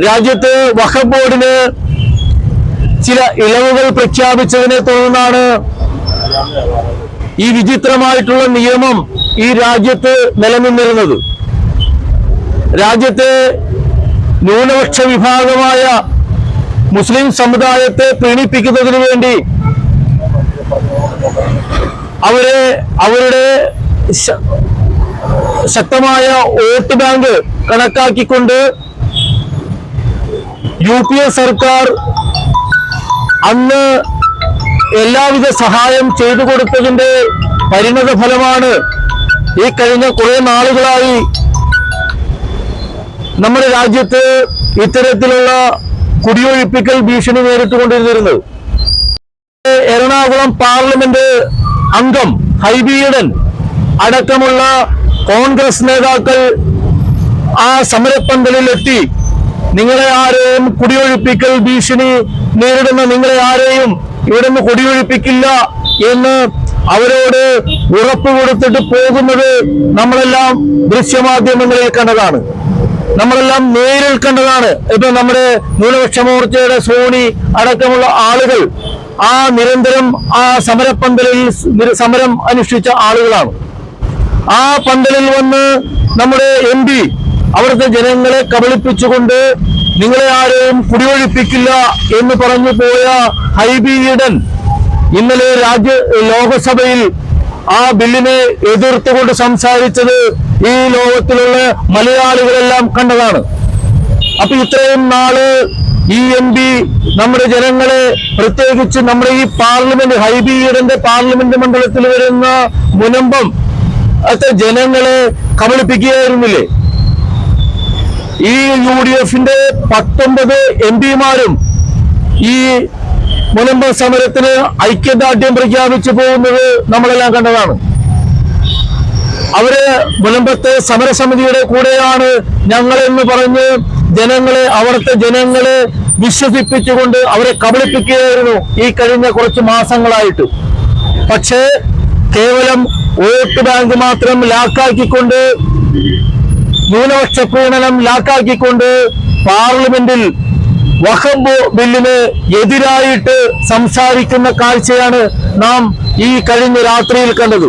രാജ്യത്ത് വഖഫ് ബോർഡിന് ചില ഇളവുകൾ പ്രഖ്യാപിച്ചതിനെ തുടർന്നാണ് ഈ വിചിത്രമായിട്ടുള്ള നിയമം ഈ രാജ്യത്ത് നിലനിന്നിരുന്നത്. രാജ്യത്തെ ന്യൂനപക്ഷ വിഭാഗമായ മുസ്ലിം സമുദായത്തെ പ്രീണിപ്പിക്കുന്നതിന് വേണ്ടി അവരെ അവരുടെ ശക്തമായ വോട്ട് ബാങ്ക് കണക്കാക്കിക്കൊണ്ട് യു പി എ സർക്കാർ അന്ന് എല്ലാവിധ സഹായം ചെയ്തു കൊടുത്തതിന്റെ പരിണത ഫലമാണ് ഈ കഴിഞ്ഞ കുറെ നാളുകളായി നമ്മുടെ രാജ്യത്ത് ഇത്തരത്തിലുള്ള കുടിയൊഴിപ്പിക്കൽ ഭീഷണി നേരിട്ടുകൊണ്ടിരുന്നിരുന്നത് എറണാകുളം പാർലമെന്റ് അംഗം ഹൈബിയുടൻ അടക്കമുള്ള കോൺഗ്രസ് നേതാക്കൾ ആ സമരപ്പന്തലിലെത്തി നിങ്ങളെ ആരെയും കുടിയൊഴിപ്പിക്കൽ ഭീഷണി നേരിടുന്ന നിങ്ങളെ ആരെയും ഇവിടെ നിന്ന് കുടിയൊഴിപ്പിക്കില്ല എന്ന് അവരോട് ഉറപ്പ് കൊടുത്തിട്ട് പോകുന്നത് നമ്മളെല്ലാം ദൃശ്യമാധ്യമങ്ങളിൽ കണ്ടതാണ്. നമ്മളെല്ലാം നേരിൽ കണ്ടതാണ്. ഇപ്പൊ നമ്മുടെ ന്യൂനപക്ഷ മോർച്ചയുടെ സോണി അടക്കമുള്ള ആളുകൾ ആ നിരന്തരം ആ സമരപ്പന്തലിൽ പന്തലിൽ സമരം അനുഷ്ഠിച്ച ആളുകളാണ്. ആ പന്തലിൽ വന്ന് നമ്മുടെ എം പി അവിടുത്തെ ജനങ്ങളെ കബളിപ്പിച്ചുകൊണ്ട് നിങ്ങളെ ആരെയും കുടിയൊഴിപ്പിക്കില്ല എന്ന് പറഞ്ഞു പോയ ഹൈബി ഈഡൻ ഇന്നലെ രാജ്യ ലോകസഭയിൽ ആ ബില്ലിനെ എതിർത്തുകൊണ്ട് സംസാരിച്ചത് ഈ ലോകത്തിലുള്ള മലയാളികളെല്ലാം കണ്ടതാണ്. അപ്പൊ ഇത്രയും നാൾ ഈ എം പി നമ്മുടെ ജനങ്ങളെ പ്രത്യേകിച്ച് നമ്മുടെ ഈ പാർലമെന്റ് ഹൈബിയുടെ പാർലമെന്റ് മണ്ഡലത്തിൽ വരുന്ന മുനമ്പം അത്ര ജനങ്ങളെ കബളിപ്പിക്കുകയായിരുന്നില്ലേ? ഈ യു ഡി എഫിന്റെ പത്തൊമ്പത് എം പിമാരും ഈ മുനമ്പ സമരത്തിന് ഐക്യദാർഢ്യം പ്രഖ്യാപിച്ചു പോകുന്നത് നമ്മളെല്ലാം കണ്ടതാണ്. അവർ മുനമ്പത്തെ സമരസമിതിയുടെ കൂടെയാണ് ഞങ്ങൾ എന്ന് പറഞ്ഞ് ജനങ്ങളെ അവിടുത്തെ ജനങ്ങളെ വിശ്വസിപ്പിച്ചുകൊണ്ട് അവരെ കബളിപ്പിക്കുകയായിരുന്നു ഈ കഴിഞ്ഞ കുറച്ച് മാസങ്ങളായിട്ട്. പക്ഷേ കേവലം വോട്ട് ബാങ്ക് മാത്രം ലാക്കാക്കിക്കൊണ്ട് ന്യൂനപക്ഷ പ്രീണനം ലാക്കാക്കിക്കൊണ്ട് പാർലമെന്റിൽ വഖബ് ബില്ലിന് എതിരായിട്ട് സംസാരിക്കുന്ന കാഴ്ചയാണ് നാം ഈ കഴിഞ്ഞ രാത്രിയിൽ കണ്ടത്.